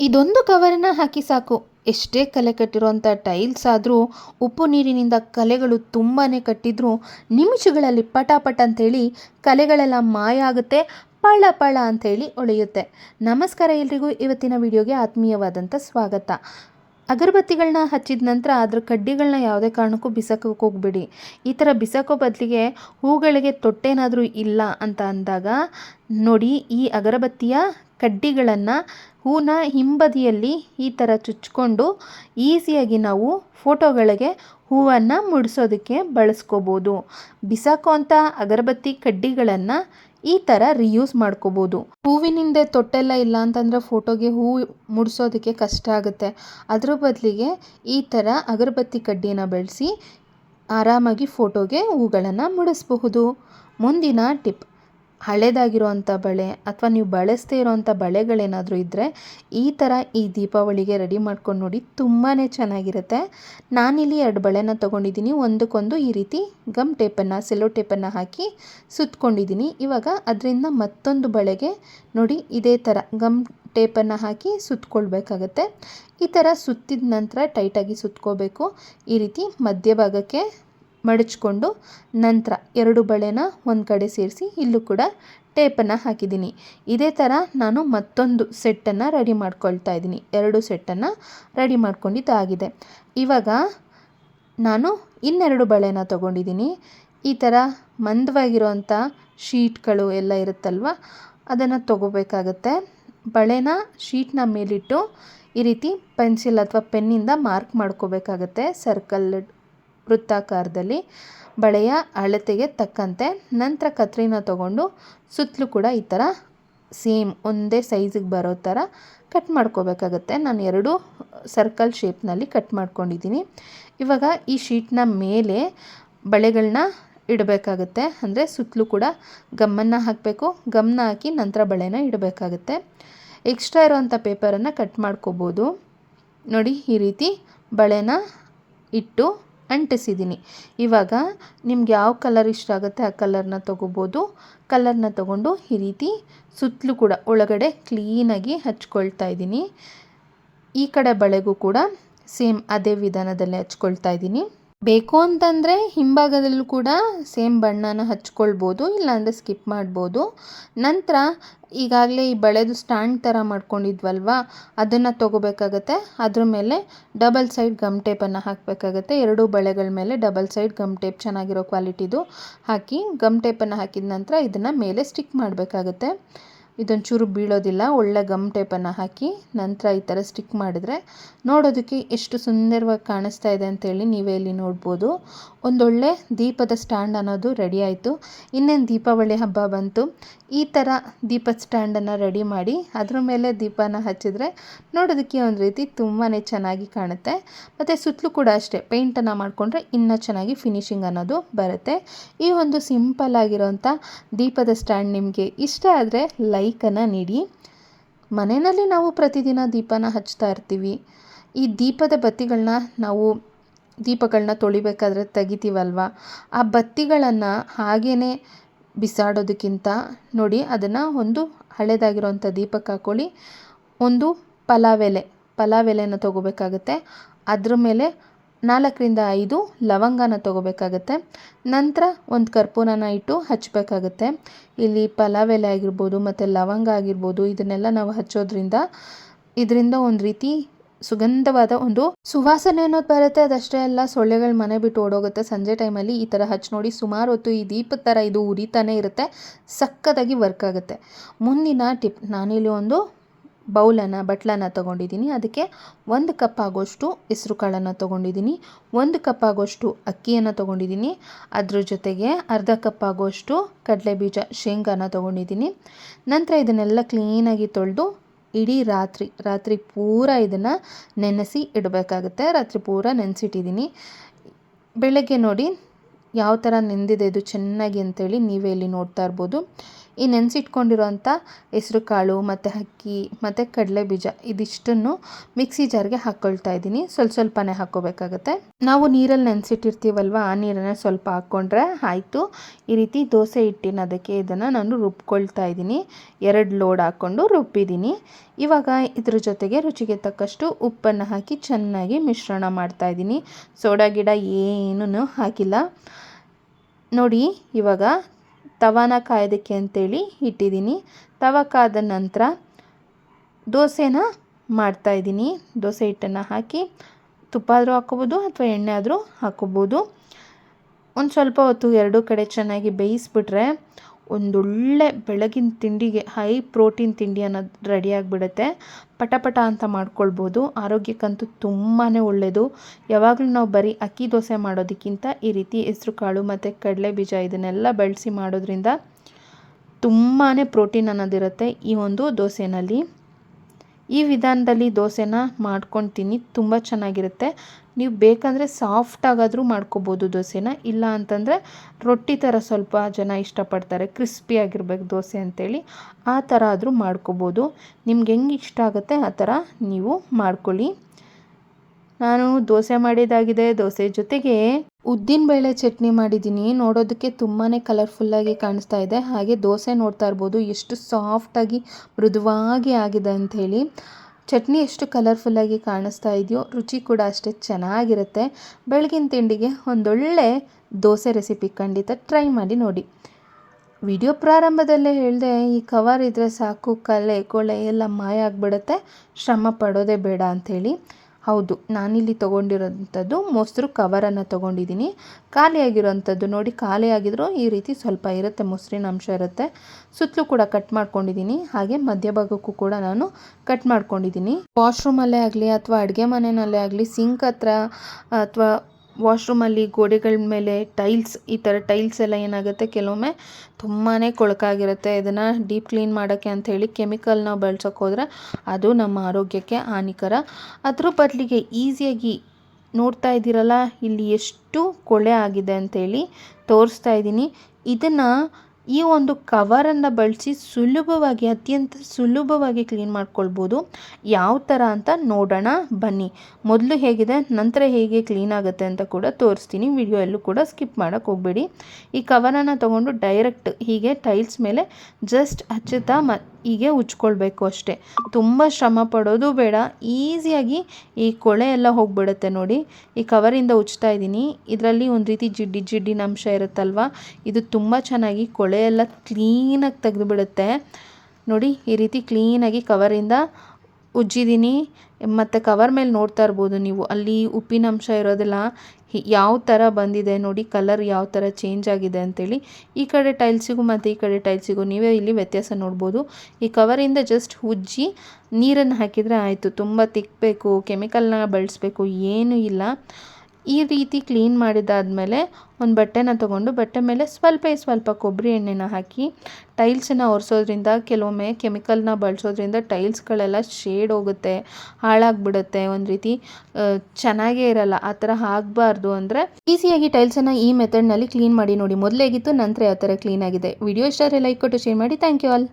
ಇದೊಂದು ಕವರನ್ನ ಹಾಕಿ ಸಾಕು. ಎಷ್ಟೇ ಕಲೆ ಕಟ್ಟಿರುವಂಥ ಟೈಲ್ಸ್ ಆದರೂ ಉಪ್ಪು ನೀರಿನಿಂದ ಕಲೆಗಳು ತುಂಬಾ ಕಟ್ಟಿದ್ರು ನಿಮಿಷಗಳಲ್ಲಿ ಪಟಾಪಟ ಪಟ ಅಂತೇಳಿ ಕಲೆಗಳೆಲ್ಲ ಮಾಯ ಆಗುತ್ತೆ, ಪಳ ಪಳ ಅಂಥೇಳಿ ಒಳೆಯುತ್ತೆ. ನಮಸ್ಕಾರ ಎಲ್ರಿಗೂ. ಇವತ್ತಿನ ವಿಡಿಯೋಗೆ ಆತ್ಮೀಯವಾದಂಥ ಸ್ವಾಗತ. ಅಗರಬತ್ತಿಗಳನ್ನ ಹಚ್ಚಿದ ನಂತರ ಅದರ ಕಡ್ಡಿಗಳನ್ನ ಯಾವುದೇ ಕಾರಣಕ್ಕೂ ಬಿಸಾಕೋಕೆ ಹೋಗ್ಬೇಡಿ. ಈ ಥರ ಬಿಸಾಕೋ ಬದಲಿಗೆ ಹೂಗಳಿಗೆ ತೊಟ್ಟೇನಾದರೂ ಇಲ್ಲ ಅಂತ ಅಂದಾಗ, ನೋಡಿ ಈ ಅಗರಬತ್ತಿಯ ಕಡ್ಡಿಗಳನ್ನು ಹೂನ ಹಿಂಬದಿಯಲ್ಲಿ ಈ ಥರ ಚುಚ್ಕೊಂಡು ಈಸಿಯಾಗಿ ನಾವು ಫೋಟೋಗಳಿಗೆ ಹೂವನ್ನು ಮುಡಿಸೋದಕ್ಕೆ ಬಳಸ್ಕೋಬೋದು. ಬಿಸಾಕೋಂಥ ಅಗರಬತ್ತಿ ಕಡ್ಡಿಗಳನ್ನು ಈ ಥರ ರಿಯೂಸ್ ಮಾಡ್ಕೋಬೋದು. ಹೂವಿನಿಂದ ತೊಟ್ಟೆಲ್ಲ ಇಲ್ಲ ಅಂತಂದರೆ ಫೋಟೋಗೆ ಹೂ ಮುಡಿಸೋದಕ್ಕೆ ಕಷ್ಟ ಆಗುತ್ತೆ. ಅದ್ರ ಬದಲಿಗೆ ಈ ಥರ ಅಗರಬತ್ತಿ ಕಡ್ಡಿನ ಬೆಳೆಸಿ ಆರಾಮಾಗಿ ಫೋಟೋಗೆ ಹೂಗಳನ್ನು ಮುಡಿಸ್ಬಹುದು. ಮುಂದಿನ ಟಿಪ್. ಹಳೇದಾಗಿರೋವಂಥ ಬಳೆ ಅಥವಾ ನೀವು ಬಳಸದೇ ಇರೋವಂಥ ಬಳೆಗಳೇನಾದರೂ ಇದ್ದರೆ ಈ ಥರ ಈ ದೀಪಾವಳಿಗೆ ರೆಡಿ ಮಾಡ್ಕೊಂಡು ನೋಡಿ ತುಂಬಾ ಚೆನ್ನಾಗಿರುತ್ತೆ. ನಾನಿಲ್ಲಿ ಎರಡು ಬಳೆನ ತೊಗೊಂಡಿದ್ದೀನಿ. ಒಂದಕ್ಕೊಂದು ಈ ರೀತಿ ಗಮ್ ಟೇಪನ್ನು ಸೆಲೋ ಟೇಪನ್ನು ಹಾಕಿ ಸುತ್ತಕೊಂಡಿದ್ದೀನಿ ಇವಾಗ ಅದರಿಂದ ಮತ್ತೊಂದು ಬಳೆಗೆ ನೋಡಿ ಇದೇ ಥರ ಗಮ್ ಟೇಪನ್ನು ಹಾಕಿ ಸುತ್ತಕೊಳ್ಬೇಕಾಗತ್ತೆ ಈ ಥರ ಸುತ್ತಿದ ನಂತರ ಟೈಟಾಗಿ ಸುತ್ಕೋಬೇಕು. ಈ ರೀತಿ ಮಧ್ಯಭಾಗಕ್ಕೆ ಮಡಚ್ಕೊಂಡು ನಂತರ ಎರಡು ಬಳೆನ ಒಂದು ಕಡೆ ಸೇರಿಸಿ ಇಲ್ಲೂ ಕೂಡ ಟೇಪನ್ನು ಹಾಕಿದ್ದೀನಿ. ಇದೇ ಥರ ನಾನು ಮತ್ತೊಂದು ಸೆಟ್ಟನ್ನು ರೆಡಿ ಮಾಡ್ಕೊಳ್ತಾ ಇದ್ದೀನಿ. ಎರಡು ಸೆಟ್ಟನ್ನು ರೆಡಿ ಮಾಡ್ಕೊಂಡಿದ್ದಾಗಿದೆ ಇವಾಗ ನಾನು ಇನ್ನೆರಡು ಬಳೆನ ತೊಗೊಂಡಿದ್ದೀನಿ. ಈ ಥರ ಮಂದವಾಗಿರೋವಂಥ ಶೀಟ್ಗಳು ಎಲ್ಲ ಇರುತ್ತಲ್ವ, ಅದನ್ನು ತೊಗೋಬೇಕಾಗತ್ತೆ. ಬಳೆನ ಶೀಟ್ನ ಮೇಲಿಟ್ಟು ಈ ರೀತಿ ಪೆನ್ಸಿಲ್ ಅಥವಾ ಪೆನ್ನಿಂದ ಮಾರ್ಕ್ ಮಾಡ್ಕೋಬೇಕಾಗತ್ತೆ. ಸರ್ಕಲ್ ವೃತ್ತಾಕಾರದಲ್ಲಿ ಬಳೆಯ ಅಳತೆಗೆ ತಕ್ಕಂತೆ ನಂತರ ಕತ್ರಿನ ತಗೊಂಡು ಸುತ್ತಲೂ ಕೂಡ ಈ ಥರ ಸೇಮ್ ಒಂದೇ ಸೈಜಿಗೆ ಬರೋ ಥರ ಕಟ್ ಮಾಡ್ಕೋಬೇಕಾಗತ್ತೆ. ನಾನು ಎರಡು ಸರ್ಕಲ್ ಶೇಪ್ನಲ್ಲಿ ಕಟ್ ಮಾಡ್ಕೊಂಡಿದ್ದೀನಿ. ಇವಾಗ ಈ ಶೀಟ್ನ ಮೇಲೆ ಬಳೆಗಳನ್ನ ಇಡಬೇಕಾಗುತ್ತೆ. ಅಂದರೆ ಸುತ್ತಲೂ ಕೂಡ ಗಮ್ಮನ್ನು ಹಾಕಬೇಕು. ಗಮ್ನ ಹಾಕಿ ನಂತರ ಬಳೆನ ಇಡಬೇಕಾಗತ್ತೆ. ಎಕ್ಸ್ಟ್ರಾ ಇರೋವಂಥ ಪೇಪರನ್ನು ಕಟ್ ಮಾಡ್ಕೋಬೋದು. ನೋಡಿ ಈ ರೀತಿ ಬಳೆನ ಇಟ್ಟು ಅಂಟಿಸಿದ್ದೀನಿ. ಇವಾಗ ನಿಮ್ಗೆ ಯಾವ ಕಲರ್ ಇಷ್ಟ ಆಗುತ್ತೆ ಆ ಕಲರ್ನ ತೊಗೋಬೋದು. ಕಲರ್ನ ತೊಗೊಂಡು ಈ ರೀತಿ ಸುತ್ತಲೂ ಕೂಡ ಒಳಗಡೆ ಕ್ಲೀನಾಗಿ ಹಚ್ಕೊಳ್ತಾ ಇದ್ದೀನಿ. ಈ ಕಡೆ ಬಳೆಗೂ ಕೂಡ ಸೇಮ್ ಅದೇ ವಿಧಾನದಲ್ಲಿ ಹಚ್ಕೊಳ್ತಾ ಇದ್ದೀನಿ. ಬೇಕು ಅಂತಂದರೆ ಹಿಂಭಾಗದಲ್ಲೂ ಕೂಡ ಸೇಮ್ ಬಣ್ಣನ ಹಚ್ಕೊಳ್ಬೋದು, ಇಲ್ಲಾಂದರೆ ಸ್ಕಿಪ್ ಮಾಡ್ಬೋದು. ನಂತರ ಈಗಾಗಲೇ ಈ ಬಳೆದು ಸ್ಟ್ಯಾಂಡ್ ಥರ ಮಾಡ್ಕೊಂಡಿದ್ವಲ್ವ, ಅದನ್ನು ತೊಗೋಬೇಕಾಗತ್ತೆ. ಅದ್ರ ಮೇಲೆ ಡಬಲ್ ಸೈಡ್ ಗಮ್ ಟೇಪನ್ನು ಹಾಕಬೇಕಾಗತ್ತೆ. ಎರಡೂ ಬಳೆಗಳ ಮೇಲೆ ಡಬಲ್ ಸೈಡ್ ಗಮ್ ಟೇಪ್ ಚೆನ್ನಾಗಿರೋ ಕ್ವಾಲಿಟಿದು ಹಾಕಿ ಗಮ್ ಟೇಪನ್ನು ಹಾಕಿದ ನಂತರ ಇದನ್ನು ಮೇಲೆ ಸ್ಟಿಕ್ ಮಾಡಬೇಕಾಗತ್ತೆ. ಇದೊಂಚೂರು ಬೀಳೋದಿಲ್ಲ, ಒಳ್ಳೆ ಗಮ್ ಟೇಪನ್ನು ಹಾಕಿ ನಂತರ ಈ ಥರ ಸ್ಟಿಕ್ ಮಾಡಿದ್ರೆ ನೋಡೋದಕ್ಕೆ ಎಷ್ಟು ಸುಂದರವಾಗಿ ಕಾಣಿಸ್ತಾ ಇದೆ ಅಂತೇಳಿ ನೀವೇ ಇಲ್ಲಿ ನೋಡ್ಬೋದು. ಒಂದೊಳ್ಳೆ ದೀಪದ ಸ್ಟ್ಯಾಂಡ್ ಅನ್ನೋದು ರೆಡಿ ಆಯಿತು. ಇನ್ನೇನು ದೀಪಾವಳಿ ಹಬ್ಬ ಬಂತು, ಈ ಥರ ದೀಪದ ಸ್ಟ್ಯಾಂಡನ್ನು ರೆಡಿ ಮಾಡಿ ಅದ್ರ ಮೇಲೆ ದೀಪನ ಹಚ್ಚಿದ್ರೆ ನೋಡೋದಕ್ಕೆ ಒಂದು ರೀತಿ ತುಂಬಾ ಚೆನ್ನಾಗಿ ಕಾಣುತ್ತೆ. ಮತ್ತು ಸುತ್ತಲೂ ಕೂಡ ಅಷ್ಟೇ ಪೇಂಟನ್ನು ಮಾಡಿಕೊಂಡ್ರೆ ಇನ್ನೂ ಚೆನ್ನಾಗಿ ಫಿನಿಶಿಂಗ್ ಅನ್ನೋದು ಬರುತ್ತೆ. ಈ ಒಂದು ಸಿಂಪಲ್ ಆಗಿರೋಂಥ ದೀಪದ ಸ್ಟ್ಯಾಂಡ್ ನಿಮಗೆ ಇಷ್ಟ ಆದರೆ ಲೈಕನ್ನು ನೀಡಿ ಮನೆಯಲ್ಲಿ ನಾವು ಪ್ರತಿದಿನ ದೀಪನ ಹಚ್ತಾ ಇರ್ತೀವಿ. ಈ ದೀಪದ ಬತ್ತಿಗಳನ್ನ ನಾವು ದೀಪಗಳನ್ನ ತೊಳಿಬೇಕಾದ್ರೆ ತೆಗಿತೀವಲ್ವ? ಆ ಬತ್ತಿಗಳನ್ನು ಹಾಗೇ ಬಿಸಾಡೋದಕ್ಕಿಂತ ನೋಡಿ ಅದನ್ನು ಒಂದು ಹಳೇದಾಗಿರೋವಂಥ ದೀಪಕ್ಕೆ ಹಾಕ್ಕೊಳ್ಳಿ ಒಂದು ಪಲಾವ್ ಎಲೆ, ಪಲಾವ್ ಅದ್ರ ಮೇಲೆ ನಾಲ್ಕರಿಂದ ಐದು ಲವಂಗನ ತೊಗೋಬೇಕಾಗತ್ತೆ. ನಂತರ ಒಂದು ಕರ್ಪೂರನ ಇಟ್ಟು ಹಚ್ಚಬೇಕಾಗತ್ತೆ ಇಲ್ಲಿ ಪಲಾವ್ ಎಲೆ ಆಗಿರ್ಬೋದು ಮತ್ತು ಲವಂಗ ಆಗಿರ್ಬೋದು ಇದನ್ನೆಲ್ಲ ನಾವು ಹಚ್ಚೋದ್ರಿಂದ ಇದರಿಂದ ಒಂದು ರೀತಿ ಸುಗಂಧವಾದ ಒಂದು ಸುವಾಸನೆ ಅನ್ನೋದು ಬರುತ್ತೆ. ಅದಷ್ಟೇ ಅಲ್ಲ, ಸೊಳ್ಳೆಗಳು ಮನೆ ಬಿಟ್ಟು ಓಡೋಗುತ್ತೆ. ಸಂಜೆ ಟೈಮಲ್ಲಿ ಈ ಥರ ಹಚ್ಚಿ ನೋಡಿ ಸುಮಾರು ಹೊತ್ತು ಈ ದೀಪದ ಥರ ಇದು ಉರಿತಾನೆ ಇರುತ್ತೆ. ಸಕ್ಕತ್ತಾಗಿ ವರ್ಕ್ ಆಗುತ್ತೆ. ಮುಂದಿನ ಟಿಪ್, ನಾನಿಲ್ಲಿ ಒಂದು ಬೌಲನ್ನು, ಬಟ್ಲನ್ನು ತೊಗೊಂಡಿದ್ದೀನಿ. ಅದಕ್ಕೆ ಒಂದು ಕಪ್ ಆಗೋಷ್ಟು ಹೆಸ್ರು ಕಾಳನ್ನು ತೊಗೊಂಡಿದ್ದೀನಿ. ಒಂದು ಕಪ್ ಆಗೋಷ್ಟು ಅಕ್ಕಿಯನ್ನು ತೊಗೊಂಡಿದ್ದೀನಿ. ಅದ್ರ ಜೊತೆಗೆ ಅರ್ಧ ಕಪ್ ಆಗೋಷ್ಟು ಕಡಲೆ ಬೀಜ ಶೇಂಗಾನ ತೊಗೊಂಡಿದ್ದೀನಿ. ನಂತರ ಇದನ್ನೆಲ್ಲ ಕ್ಲೀನಾಗಿ ತೊಳೆದು ಇಡೀ ರಾತ್ರಿ ರಾತ್ರಿ ಪೂರ ಇದನ್ನು ನೆನೆಸಿ ಇಡಬೇಕಾಗುತ್ತೆ. ರಾತ್ರಿ ಪೂರ ನೆನೆಸಿಟ್ಟಿದ್ದೀನಿ. ಬೆಳಗ್ಗೆ ನೋಡಿ ಯಾವ ಥರ ನೆಂದಿದೆ ಇದು ಚೆನ್ನಾಗಿ ಅಂತೇಳಿ ನೀವೇ ಇಲ್ಲಿ ನೋಡ್ತಾ ಇರ್ಬೋದು. ಈ ನೆನೆಸಿಟ್ಕೊಂಡಿರೋಂಥ ಹೆಸ್ರು ಕಾಳು ಮತ್ತು ಅಕ್ಕಿ ಮತ್ತು ಕಡಲೆ ಬೀಜ ಇದಿಷ್ಟನ್ನು ಮಿಕ್ಸಿ ಜಾರ್ಗೆ ಹಾಕ್ಕೊಳ್ತಾ ಇದ್ದೀನಿ. ಸ್ವಲ್ಪ ಸ್ವಲ್ಪನೇ ಹಾಕ್ಕೋಬೇಕಾಗತ್ತೆ ನಾವು ನೀರಲ್ಲಿ ನೆನೆಸಿಟ್ಟಿರ್ತೀವಲ್ವ, ಆ ನೀರನ್ನು ಸ್ವಲ್ಪ ಹಾಕ್ಕೊಂಡ್ರೆ ಆಯಿತು. ಈ ರೀತಿ ದೋಸೆ ಹಿಟ್ಟಿನ ಅದಕ್ಕೆ ಇದನ್ನು ನಾನು ರುಬ್ಕೊಳ್ತಾ ಇದ್ದೀನಿ. ಎರಡು ಲೋಡ್ ಹಾಕ್ಕೊಂಡು ರುಬ್ಬಿದ್ದೀನಿ. ಇವಾಗ ಇದ್ರ ಜೊತೆಗೆ ರುಚಿಗೆ ತಕ್ಕಷ್ಟು ಉಪ್ಪನ್ನು ಹಾಕಿ ಚೆನ್ನಾಗಿ ಮಿಶ್ರಣ ಮಾಡ್ತಾ ಇದ್ದೀನಿ. ಸೋಡಾ ಗಿಡ ಏನೂ ಹಾಕಿಲ್ಲ. ನೋಡಿ, ಇವಾಗ ತವಾನ ಕಾಯೋದಕ್ಕೆ ಅಂತೇಳಿ ಇಟ್ಟಿದ್ದೀನಿ. ತವ ಕಾದ ನಂತರ ದೋಸೆನ ಮಾಡ್ತಾಯಿದ್ದೀನಿ ದೋಸೆ ಹಿಟ್ಟನ್ನು ಹಾಕಿ ತುಪ್ಪ ಆದರೂ ಹಾಕ್ಕೋಬೋದು ಅಥವಾ ಎಣ್ಣೆ ಆದರೂ ಹಾಕ್ಕೋಬೋದು. ಒಂದು ಸ್ವಲ್ಪ ಹೊತ್ತು ಎರಡೂ ಕಡೆ ಚೆನ್ನಾಗಿ ಬೇಯಿಸ್ಬಿಟ್ರೆ ಒಂದೊಳ್ಳೆ ಬೆಳಗಿನ ತಿಂಡಿಗೆ ಹೈ ಪ್ರೋಟೀನ್ ತಿಂಡಿ ಅನ್ನೋದು ರೆಡಿ ಆಗಿಬಿಡುತ್ತೆ. ಪಟ ಪಟ ಅಂತ ಮಾಡ್ಕೊಳ್ಬೋದು. ಆರೋಗ್ಯಕ್ಕಂತೂ ತುಂಬಾ ಒಳ್ಳೆಯದು ಯಾವಾಗಲೂ ನಾವು ಬರೀ ಅಕ್ಕಿ ದೋಸೆ ಮಾಡೋದಕ್ಕಿಂತ ಈ ರೀತಿ ಹೆಸ್ರು ಕಾಳು ಮತ್ತು ಕಡಲೆ ಬೀಜ ಇದನ್ನೆಲ್ಲ ಬಳಸಿ ಮಾಡೋದ್ರಿಂದ ತುಂಬಾ ಪ್ರೋಟೀನ್ ಅನ್ನೋದಿರುತ್ತೆ ಈ ಒಂದು ದೋಸೆನಲ್ಲಿ. ಈ ವಿಧಾನದಲ್ಲಿ ದೋಸೆನ ಮಾಡ್ಕೊತೀನಿ ತುಂಬ ಚೆನ್ನಾಗಿರುತ್ತೆ. ನೀವು ಬೇಕಂದರೆ ಸಾಫ್ಟಾಗಾದರೂ ಮಾಡ್ಕೋಬೋದು ದೋಸೆನ. ಇಲ್ಲ ಅಂತಂದರೆ ರೊಟ್ಟಿ ಥರ ಸ್ವಲ್ಪ ಜನ ಇಷ್ಟಪಡ್ತಾರೆ. ಕ್ರಿಸ್ಪಿಯಾಗಿರ್ಬೇಕು ದೋಸೆ ಅಂತೇಳಿ. ಆ ಥರ ಆದರೂ ಮಾಡ್ಕೋಬೋದು. ನಿಮ್ಗೆ ಹೆಂಗೆ ಇಷ್ಟ ಆಗುತ್ತೆ ಆ ಥರ ನೀವು ಮಾಡ್ಕೊಳ್ಳಿ. ನಾನು ದೋಸೆ ಮಾಡಿದಾಗಿದೆ. ದೋಸೆ ಜೊತೆಗೆ ಉದ್ದಿನಬೇಳೆ ಚಟ್ನಿ ಮಾಡಿದ್ದೀನಿ. ನೋಡೋದಕ್ಕೆ ತುಂಬಾ ಕಲರ್ಫುಲ್ಲಾಗಿ ಕಾಣಿಸ್ತಾ ಇದೆ. ಹಾಗೆ ದೋಸೆ ನೋಡ್ತಾ ಇರ್ಬೋದು. ಎಷ್ಟು ಸಾಫ್ಟಾಗಿ ಮೃದುವಾಗಿ ಆಗಿದೆ ಅಂಥೇಳಿ ಚಟ್ನಿ ಎಷ್ಟು ಕಲರ್ಫುಲ್ಲಾಗಿ ಕಾಣಿಸ್ತಾ ಇದೆಯೋ ರುಚಿ ಕೂಡ ಅಷ್ಟೇ ಚೆನ್ನಾಗಿರುತ್ತೆ. ಬೆಳಗಿನ ತಿಂಡಿಗೆ ಒಂದೊಳ್ಳೆ ದೋಸೆ ರೆಸಿಪಿ ಖಂಡಿತ ಟ್ರೈ ಮಾಡಿ ನೋಡಿ. ವಿಡಿಯೋ ಪ್ರಾರಂಭದಲ್ಲೇ ಹೇಳಿದೆ, ಈ ಕವರ್ ಇದ್ದರೆ ಸಾಕು, ಕಲೆ, ಕೊಳೆ ಎಲ್ಲ ಮಾಯ ಆಗಿಬಿಡುತ್ತೆ. ಶ್ರಮ ಪಡೋದೇ ಬೇಡ ಅಂಥೇಳಿ. ಹೌದು, ನಾನಿಲ್ಲಿ ತೊಗೊಂಡಿರೋಂಥದ್ದು ಮೊಸರು ಕವರನ್ನು ತೊಗೊಂಡಿದ್ದೀನಿ. ಖಾಲಿಯಾಗಿರೋಂಥದ್ದು ನೋಡಿ, ಖಾಲಿಯಾಗಿದ್ರೂ ಈ ರೀತಿ ಸ್ವಲ್ಪ ಇರುತ್ತೆ, ಮೊಸರಿನ ಅಂಶ ಇರುತ್ತೆ. ಸುತ್ತಲೂ ಕೂಡ ಕಟ್ ಮಾಡ್ಕೊಂಡಿದ್ದೀನಿ. ಹಾಗೆ ಮಧ್ಯಭಾಗಕ್ಕೂ ಕೂಡ ನಾನು ಕಟ್ ಮಾಡ್ಕೊಂಡಿದ್ದೀನಿ. ವಾಶ್ರೂಮಲ್ಲೇ ಆಗಲಿ ಅಥವಾ ಅಡುಗೆ ಮನೆಯಲ್ಲೇ ಆಗಲಿ, ಸಿಂಕ್ ಹತ್ರ ಅಥವಾ ವಾಶ್ರೂಮಲ್ಲಿ ಗೋಡೆಗಳ ಮೇಲೆ ಟೈಲ್ಸ್ ಈ ಥರ ಟೈಲ್ಸ್ ಎಲ್ಲ ಏನಾಗುತ್ತೆ? ಕೆಲವೊಮ್ಮೆ ತುಂಬಾ ಕೊಳಕಾಗಿರುತ್ತೆ. ಇದನ್ನು ಡೀಪ್ ಕ್ಲೀನ್ ಮಾಡೋಕ್ಕೆ ಅಂಥೇಳಿ ಕೆಮಿಕಲ್ನ ಬಳಸೋಕೆ ಹೋದರೆ ಅದು ನಮ್ಮ ಆರೋಗ್ಯಕ್ಕೆ ಹಾನಿಕರ. ಅದ್ರ ಬದಲಿಗೆ ಈಸಿಯಾಗಿ ನೋಡ್ತಾ ಇದ್ದೀರಲ್ಲ, ಇಲ್ಲಿ ಎಷ್ಟು ಕೊಳೆ ಆಗಿದೆ ಅಂಥೇಳಿ ತೋರಿಸ್ತಾ ಇದ್ದೀನಿ. ಇದನ್ನು ಈ ಒಂದು ಕವರನ್ನು ಬಳಸಿ ಸುಲಭವಾಗಿ, ಅತ್ಯಂತ ಸುಲಭವಾಗಿ ಕ್ಲೀನ್ ಮಾಡ್ಕೊಳ್ಬೋದು. ಯಾವ ಥರ ಅಂತ ನೋಡೋಣ, ಬನ್ನಿ. ಮೊದಲು ಹೇಗಿದೆ, ನಂತರ ಹೇಗೆ ಕ್ಲೀನ್ ಆಗುತ್ತೆ ಅಂತ ಕೂಡ ತೋರಿಸ್ತೀನಿ. ವಿಡಿಯೋ ಎಲ್ಲೂ ಕೂಡ ಸ್ಕಿಪ್ ಮಾಡೋಕ್ಕೆ ಹೋಗಬೇಡಿ. ಈ ಕವರನ್ನು ತೊಗೊಂಡು ಡೈರೆಕ್ಟ್ ಹೀಗೆ ಟೈಲ್ಸ್ ಮೇಲೆ ಜಸ್ಟ್ ಹಚ್ಚುತ್ತಾ ಮ ಹೀಗೆ ಉಜ್ಕೊಳ್ಬೇಕು ಅಷ್ಟೇ. ತುಂಬ ಶ್ರಮ ಪಡೋದು ಬೇಡ. ಈಸಿಯಾಗಿ ಈ ಕೊಳೆ ಎಲ್ಲ ಹೋಗ್ಬಿಡುತ್ತೆ ನೋಡಿ. ಈ ಕವರಿಂದ ಉಜ್ತಾ ಇದ್ದೀನಿ. ಇದರಲ್ಲಿ ಒಂದು ರೀತಿ ಜಿಡ್ಡಿ ಜಿಡ್ಡಿನ ಅಂಶ ಇರುತ್ತಲ್ವ? ಇದು ತುಂಬ ಚೆನ್ನಾಗಿ ಕೊಳೆ ಎಲ್ಲ ಕ್ಲೀನಾಗಿ ತೆಗೆದುಬಿಡುತ್ತೆ. ನೋಡಿ, ಈ ರೀತಿ ಕ್ಲೀನಾಗಿ ಕವರಿಂದ ಉಜ್ಜಿದ್ದೀನಿ. ಮತ್ತು ಕವರ್ ಮೇಲೆ ನೋಡ್ತಾ ಇರ್ಬೋದು ನೀವು. ಅಲ್ಲಿ ಉಪ್ಪಿನಂಶ ಇರೋದೆಲ್ಲ. ಯಾವ ಥರ ಬಂದಿದೆ ನೋಡಿ ಕಲರ್ ಯಾವ ಥರ ಚೇಂಜ್ ಆಗಿದೆ ಅಂತೇಳಿ. ಈ ಕಡೆ ಟೈಲ್ಸಿಗೂ ಮತ್ತು ಈ ಕಡೆ ಟೈಲ್ಸಿಗೂ ನೀವೇ ಇಲ್ಲಿ ವ್ಯತ್ಯಾಸ ನೋಡ್ಬೋದು. ಈ ಕವರಿಂದ ಜಸ್ಟ್ ಉಜ್ಜಿ ನೀರನ್ನು ಹಾಕಿದರೆ ಆಯಿತು. ತುಂಬ ತಿಕ್ಕಬೇಕು ಕೆಮಿಕಲ್ನ ಬಳಸಬೇಕು, ಏನೂ ಇಲ್ಲ. ಈ ರೀತಿ ಕ್ಲೀನ್ ಮಾಡಿದಾದಮೇಲೆ ಒಂದು ಬಟ್ಟೆನ ತೊಗೊಂಡು ಬಟ್ಟೆ ಮೇಲೆ ಸ್ವಲ್ಪ ಸ್ವಲ್ಪ ಕೊಬ್ಬರಿ ಎಣ್ಣೆನ ಹಾಕಿ ಟೈಲ್ಸನ್ನು ಒರೆಸೋದ್ರಿಂದ ಕೆಲವೊಮ್ಮೆ ಕೆಮಿಕಲ್ನ ಬಳಸೋದ್ರಿಂದ ಟೈಲ್ಸ್ಗಳೆಲ್ಲ ಶೇಡ್ ಹೋಗುತ್ತೆ, ಹಾಳಾಗ್ಬಿಡುತ್ತೆ ಒಂದು ರೀತಿ. ಚೆನ್ನಾಗೇ ಇರಲ್ಲ, ಆ ಥರ ಆಗಬಾರ್ದು ಅಂದರೆ ಈಸಿಯಾಗಿ ಟೈಲ್ಸನ್ನು ಈ ಮೆಥಡ್ನಲ್ಲಿ ಕ್ಲೀನ್ ಮಾಡಿ ನೋಡಿ. ಮೊದಲೇಗಿತ್ತು ನಂತರ ಯಾವ ಥರ ಕ್ಲೀನ್ ಆಗಿದೆ. ವಿಡಿಯೋ ಇಷ್ಟ ಲೈಕ್ ಕೊಟ್ಟು ಶೇರ್ ಮಾಡಿ. Thank you all